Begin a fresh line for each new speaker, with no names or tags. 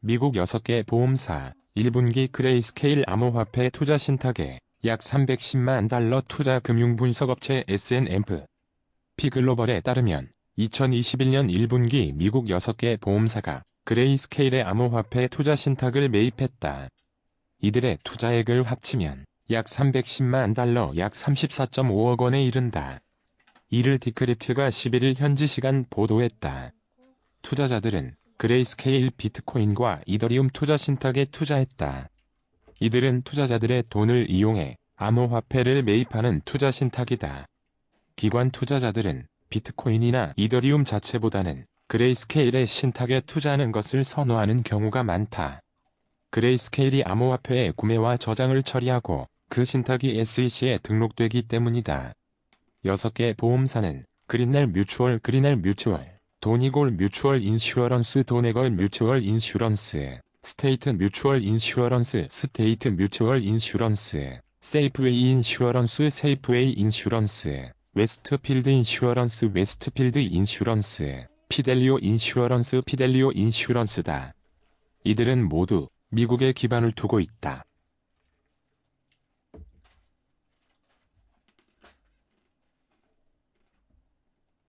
미국 6개 보험사 1분기 그레이스케일 암호화폐 투자 신탁에 약 310만 달러 투자 금융 분석업체 S&M 피글로벌에 따르면 2021년 1분기 미국 6개 보험사가 그레이스케일의 암호화폐 투자 신탁을 매입했다. 이들의 투자액을 합치면 약 310만 달러 약 34.5억 원에 이른다. 이를 디크립트가 11일 현지 시간 보도했다. 투자자들은 그레이스케일 비트코인과 이더리움 투자 신탁에 투자했다. 이들은 투자자들의 돈을 이용해 암호화폐를 매입하는 투자 신탁이다. 기관 투자자들은 비트코인이나 이더리움 자체보다는 그레이스케일의 신탁에 투자하는 것을 선호하는 경우가 많다. 그레이스케일이 암호화폐의 구매와 저장을 처리하고 그 신탁이 SEC에 등록되기 때문이다. 6개 보험사는 그린넬 뮤추얼 그린넬 뮤추얼, 도니골 뮤추얼 인슈어런스 도네걸 뮤추얼 인슈런스, 스테이트 뮤추얼 인슈어런스 스테이트 뮤추얼 인슈런스, 세이프웨이 인슈어런스 세이프웨이 인슈런스, 웨스트필드 인슈어런스 웨스트필드 인슈런스, 피델리오 인슈어런스 피델리오 인슈런스다. 이들은 모두 미국에 기반을 두고 있다.